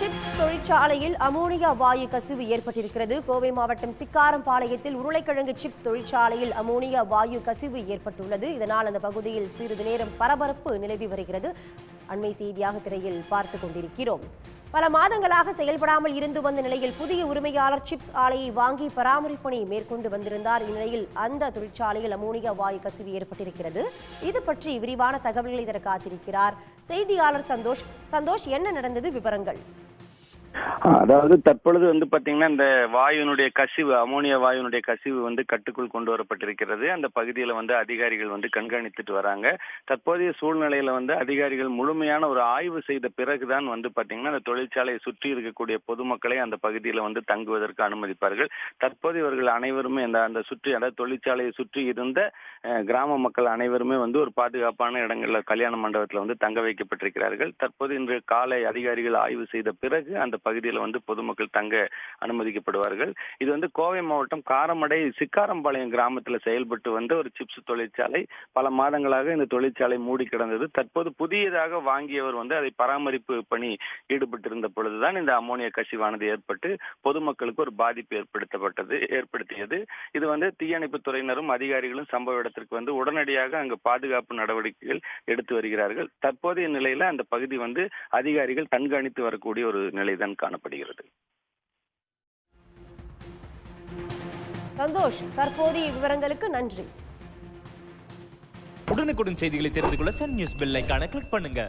Chips தொழிற்சாலையில் ammonia வாயு கசிவு ஏற்பட்டிருக்கிறது. கோவை மாவட்டம் சிக்காரம்பாளையத்தில் உருளைக்கிழங்கு சிப்ஸ் தொழிற்சாலையில் அமோனியா வாயு கசிவு ஏற்பட்டுள்ளது. இதனால் அந்த பகுதியில் சிறிது நேரம் பரபரப்பு நிலவி வருகிறது. அண்மை செய்தியாக திரையில் பார்த்து கொண்டிருக்கிறோம். பல மாதங்களாக செயல்படாமல் இருந்து வந்த நிலையில் புதிய உரிமையாளர் சிப்ஸ் ஆலையை வாங்கி பராமரிப்பணி மேற்கொண்டு வந்திருந்தார். இந்நிலையில் அந்த தொழிற்சாலையில் அமோனியா வாயு கசிவு ஏற்பட்டிருக்கிறது. இது பற்றி விரிவான தகவல்களை தர காத்திருக்கிறார் செய்தியாளர் சந்தோஷ். சந்தோஷ் என்ன நடந்தது? விவரங்கள். அதாவது தற்பொழுது வந்து பாத்தீங்கன்னா இந்த வாயுனுடைய கசிவு அமோனியா வாயுனுடைய கசிவு வந்து கட்டுக்குள் கொண்டு வரப்பட்டிருக்கிறது. அந்த பகுதியில வந்து அதிகாரிகள் வந்து கண்காணித்துட்டு வராங்க. தற்போதைய சூழ்நிலையில வந்து அதிகாரிகள் முழுமையான ஒரு ஆய்வு செய்த பிறகுதான் வந்து பாத்தீங்கன்னா அந்த தொழிற்சாலையை சுற்றி இருக்கக்கூடிய பொதுமக்களை அந்த பகுதியில வந்து தங்குவதற்கு அனுமதிப்பார்கள். தற்போது இவர்கள் அனைவருமே அந்த அந்த சுற்றி அதாவது தொழிற்சாலையை சுற்றி இருந்த கிராம மக்கள் அனைவருமே வந்து ஒரு பாதுகாப்பான இடங்கள்ல கல்யாண மண்டபத்துல வந்து தங்க வைக்கப்பட்டிருக்கிறார்கள். தற்போது இன்று காலை அதிகாரிகள் ஆய்வு செய்த பிறகு அந்த பகுதியில் வந்து பொதுமக்கள் தங்க அனுமதிக்கப்படுவார்கள். இது வந்து கோவை மாவட்டம் காரமடை சிக்காரம்பாளையம் கிராமத்தில் செயல்பட்டு வந்த ஒரு சிப்ஸ் தொழிற்சாலை. பல மாதங்களாக இந்த தொழிற்சாலை மூடி கிடந்தது. தற்போது புதியதாக வாங்கியவர் வந்து அதை பராமரிப்பு பணி ஈடுபட்டிருந்த பொழுதுதான் இந்த அமோனியா கசிவானது ஏற்பட்டு பொதுமக்களுக்கு ஒரு பாதிப்பு ஏற்படுத்தப்பட்டது ஏற்படுத்தியது. இது வந்து தீயணைப்பு துறையினரும் அதிகாரிகளும் சம்பவ இடத்திற்கு வந்து உடனடியாக அங்கு பாதுகாப்பு நடவடிக்கைகள் எடுத்து வருகிறார்கள். தற்போதைய நிலையில அந்த பகுதி வந்து அதிகாரிகள் கண்காணித்து வரக்கூடிய ஒரு நிலைதான். காணப்படுகிறது. சந்தோஷ் தற்போதைய விவரங்களுக்கு நன்றி. உடனுக்குடன் செய்திகளை தெரிந்து கொள்ள சன் நியூஸ் பெல் ஐகானை கிளிக் பண்ணுங்க.